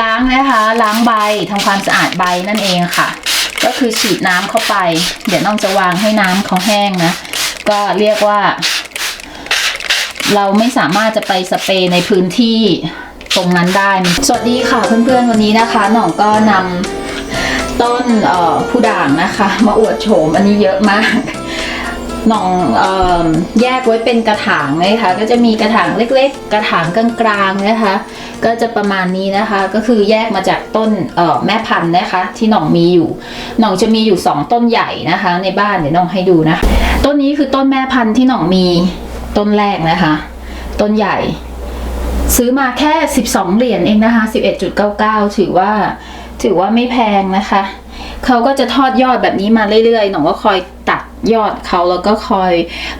ล้างนะคะ ล้างใบทำความสะอาดใบนั่นเองค่ะ ก็คือฉีดน้ำเข้าไป เดี๋ยวน้องจะวางให้น้ำเขาแห้งนะ ก็เรียกว่า เราไม่สามารถจะไปสเปรย์ในพื้นที่ตรงนั้นได้ สวัสดีค่ะเพื่อนๆวันนี้นะคะหน่องก็นำต้นผู้ด่างนะคะ มาอวดโฉมอันนี้เยอะมากหน่องออแยกไว้เป็นกระถางนะคะก็จะมีกระถางเล็ก ๆ กระถางกลางๆนะคะ ก็จะประมาณนี้นะคะ ก็คือแยกมาจากต้นเอ่อแม่พันธุ์นะคะ ที่หน่องมีอยู่ หน่องจะมีอยู่ 2 ต้นใหญ่นะคะ ในบ้านเดี๋ยวหน่องให้ดูนะ ต้นนี้คือต้นแม่พันธุ์ที่หน่องมีต้นแรกนะคะ ต้นใหญ่ ซื้อมาแค่ 12 เหรียญเองนะคะ 11.99 ถือว่าถือว่าไม่แพงนะคะ เขาก็จะทอดยอดแบบนี้มาเรื่อยๆ หน่องก็คอยตัด ยอดเขาแล้วก็คอย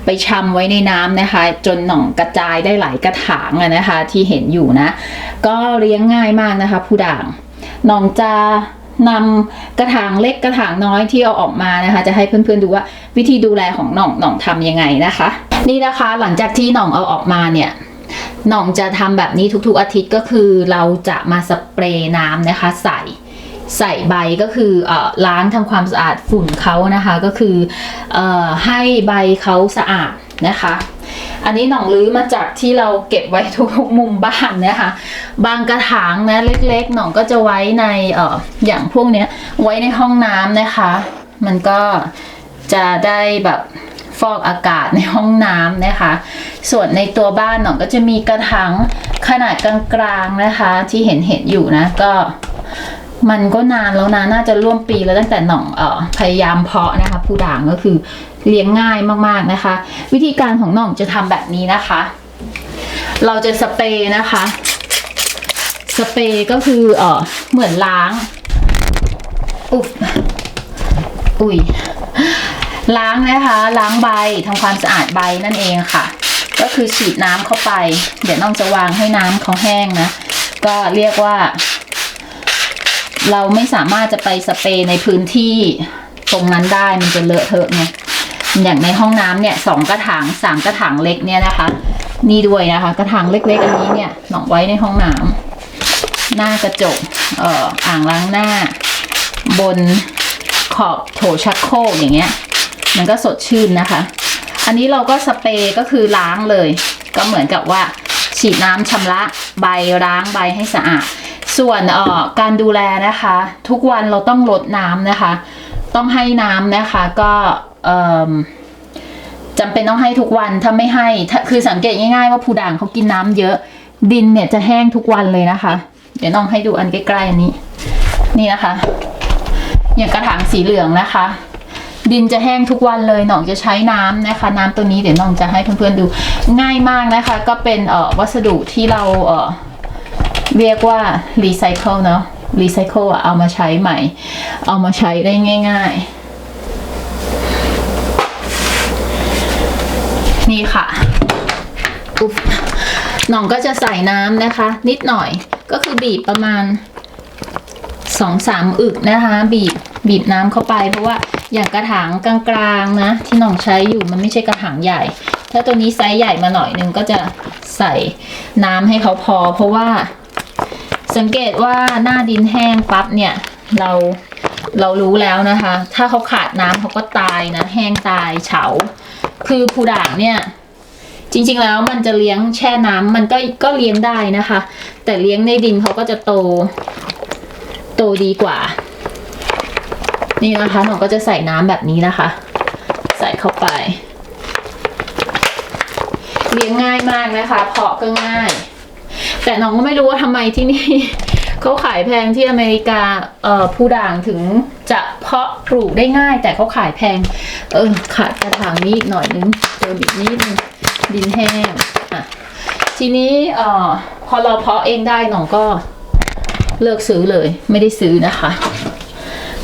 ไปชำไว้ในน้ำนะคะ จนหน่องกระจายได้หลายกระถางอะนะคะ ที่เห็นอยู่นะ ก็เลี้ยงง่ายมากนะคะ ผู้ด่างหน่องจะนำกระถางเล็กกระถางน้อยที่เอาออกมานะคะ จะให้เพื่อนๆดูว่าวิธีดูแลของหน่องหน่องทำยังไงนะคะ นี่นะคะหลังจากที่หน่องเอาออกมาเนี่ยหน่องจะทำแบบนี้ทุกๆอาทิตย์ก็คือเราจะมาสเปรย์น้ำนะคะใส่ ใส่ใบก็คืออล้างทำความสะอาดฝุ่นเขานะคะ ก็คืออให้ใบเขาสะอาดนะคะ อันนี้หน่องลื้อมาจากที่เราเก็บไว้ทุกมุมบ้านนะคะ บางกระถางนะเล็กๆหน่องก็จะไว้ในออย่างพวกเนี้ยไว้ในห้องน้ำนะคะ มันก็จะได้แบบฟอกอากาศในห้องน้ำนะคะ ส่วนในตัวบ้านหน่องก็จะมีกระถางขนาดกลางๆนะคะ ที่เห็นเห็นอยู่นะก็ มันก็นานแล้วนะน่าจะร่วมปีแล้วตั้งแต่หน่องเอ่อพยายามเพาะนะคะผู้ด่างก็คือเลี้ยงง่ายมากๆนะคะ วิธีการของหน่องจะทำแบบนี้นะคะ เราจะสเปรย์นะคะ สเปรย์ก็คือเอ่อเหมือนล้างอุ๊บอุ้ยล้างนะคะ ล้างใบทำความสะอาดใบนั่นเองค่ะ ก็คือฉีดน้ำเข้าไป เดี๋ยวน้องจะวางให้น้ำเขาแห้งนะ ก็เรียกว่า เราไม่สามารถจะไปสเปรย์ในพื้นที่ตรงนั้นได้มันจะเลอะเทอะไงอย่างในห้องน้ำเนี่ยสองกระถางสามกระถางเล็กเนี่ยนะคะ นี่ด้วยนะคะ กระถางเล็กๆอันนี้เนี่ยหนองไว้ในห้องน้ำหน้ากระจกเอ่ออ่างล้างหน้า บนขอบโถชักโครกอย่างเงี้ย มันก็สดชื่นนะคะ อันนี้เราก็สเปรย์ก็คือล้างเลย ก็เหมือนกับว่าฉีดน้ำชำระใบล้างใบให้สะอาด ส่วนเอ่อการดูแลนะคะ ทุกวันเราต้องลดน้ำนะคะ ต้องให้น้ำนะคะก็เอิ่มจำเป็นต้องให้ทุกวันถ้าไม่ให้คือสังเกตง่ายๆว่าผู้ด่างเขากินน้ำเยอะ ดินเนี่ยจะแห้งทุกวันเลยนะคะ เดี๋ยวน้องให้ดูอันใกล้ๆอันนี้ นี่นะคะ อย่างกระถางสีเหลืองนะคะ ดินจะแห้งทุกวันเลยหน่องจะใช้น้ำนะคะ น้ำตัวนี้เดี๋ยวน้องจะให้เพื่อนๆดูง่ายมากนะคะ ก็เป็นเอ่อวัสดุที่เราเอ่อ เรียกว่ารีไซเคิลเนาะรีไซเคิลอะเอามาใช้ใหม่ เอามาใช้ได้ง่าย ๆ นี่ค่ะอุ๊บหน่องก็จะใส่น้ำนะคะ นิดหน่อยก็คือบีบประมาณสองสามอึกนะคะ บีบบีบน้ำเข้าไป เพราะว่าอย่างกระถางกลางๆนะ ที่หน่องใช้อยู่มันไม่ใช่กระถางใหญ่ ถ้าตัวนี้ไซส์ใหญ่มาหน่อยนึงก็จะใส่น้ำให้เขาพอ เพราะว่า สังเกตว่าหน้าดินแห้งปั๊บเนี่ย เราเรารู้แล้วนะคะ ถ้าเขาขาดน้ำเขาก็ตายนะ แห้งตายเฉา คือผู้ด่างเนี่ย จริงๆแล้วมันจะเลี้ยงแช่น้ำมันก็ก็เลี้ยงได้นะคะ แต่เลี้ยงในดินเขาก็จะโต โตดีกว่า นี่นะคะหนูก็จะใส่น้ำแบบนี้นะคะ ใส่เข้าไป เลี้ยงง่ายมากนะคะเพาะก็ง่าย แต่น้องก็ไม่รู้ว่าทำไมที่นี่ เขาขายแพงที่อเมริกาเอ่อผู้ด่างถึงจะเพาะปลูกได้ง่าย แต่เขาขายแพง เออขาดกระถางนี้อีกหน่อยนึงเติมอีกนิดนึงดินแห้งอะทีนี้เอ่อพอเราเพาะเองได้น้องก็เลิกซื้อเลย ไม่ได้ซื้อนะคะ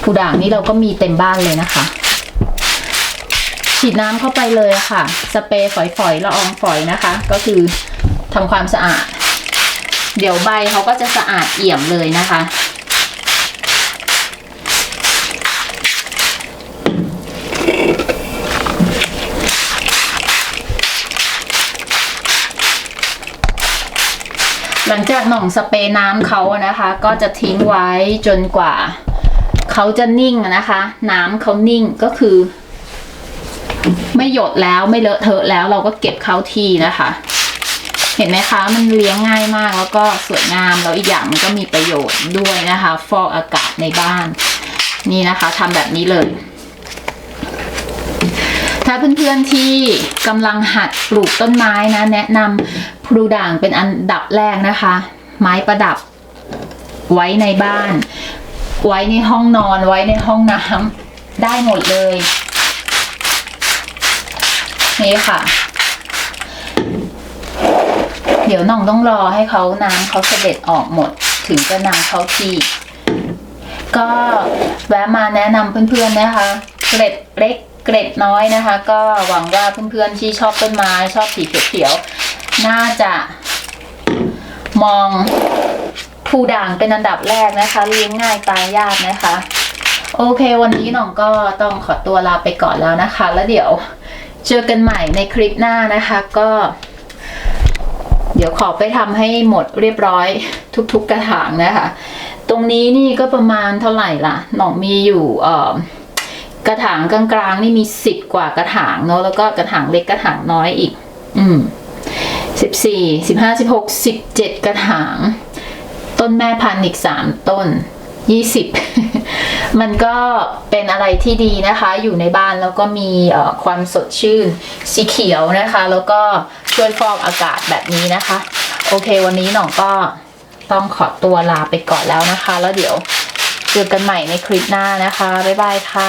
ผู้ด่างนี้เราก็มีเต็มบ้านเลยนะคะ ฉีดน้ำเข้าไปเลยค่ะ สเปรย์ฝอยๆละอองฝอยนะคะ ก็คือทำความสะอาด เดี๋ยวใบเขาก็จะสะอาดเอี่ยมเลยนะคะ หลังจากหน่องสเปรย์น้ำเขานะคะ ก็จะทิ้งไว้จนกว่าเขาจะนิ่งนะคะ น้ำเขานิ่งก็คือ ไม่หยดแล้วไม่เลอะเทอะแล้วเราก็เก็บเขาทีนะคะ เห็นไหมคะ มันเลี้ยงง่ายมากแล้วก็สวยงาม แล้วอีกอย่างมันก็มีประโยชน์ด้วยนะคะ ฟอกอากาศในบ้าน นี่นะคะทำแบบนี้เลย ถ้าเพื่อนๆที่กำลังหัดปลูกต้นไม้นะ แนะนำพลูด่างเป็นอันดับแรกนะคะ ไม้ประดับไว้ในบ้าน ไว้ในห้องนอนไว้ในห้องน้ำได้หมดเลย นี่ค่ะ เดี๋ยวน้องต้องรอให้เขาน้ำเขาเสด็จออกหมด ถึงจะนำเขาที่ ก็แวะมาแนะนำเพื่อนๆนะคะ เกร็ดเล็กเกร็ดน้อยนะคะ ก็หวังว่าเพื่อนๆที่ชอบต้นไม้ชอบสีเขียวๆน่าจะมองผู้ด่างเป็นอันดับแรกนะคะเลี้ยงง่ายตายยากนะคะ โอเค วันนี้หน้องก็ต้องขอตัวลาไปก่อนแล้วนะคะ แล้วเดี๋ยวเจอกันใหม่ในคลิปหน้านะคะ ก็ เดี๋ยวขอไปทำให้หมดเรียบร้อยทุกๆกระถางนะคะ ตรงนี้นี่ก็ประมาณเท่าไหร่ล่ะหนองมีอยู่กระถางกลางๆนี่มีสิบกว่ากระถางเนาะแล้วก็กระถางเล็กกระถางน้อยอีก อืมสิบสี่สิบห้าสิบหกสิบเจ็ดกระถาง ต้นแม่พันธุ์อีกสามต้นยี่สิบ มันก็เป็นอะไรที่ดีนะคะ อยู่ในบ้านแล้วก็มีความสดชื่นสีเขียวนะคะ แล้วก็ช่วยฟอกอากาศแบบนี้นะคะ โอเค วันนี้หน่องก็ต้องขอตัวลาไปก่อนแล้วนะคะ แล้วเดี๋ยวเจอกันใหม่ในคลิปหน้านะคะ บ๊ายบายค่ะ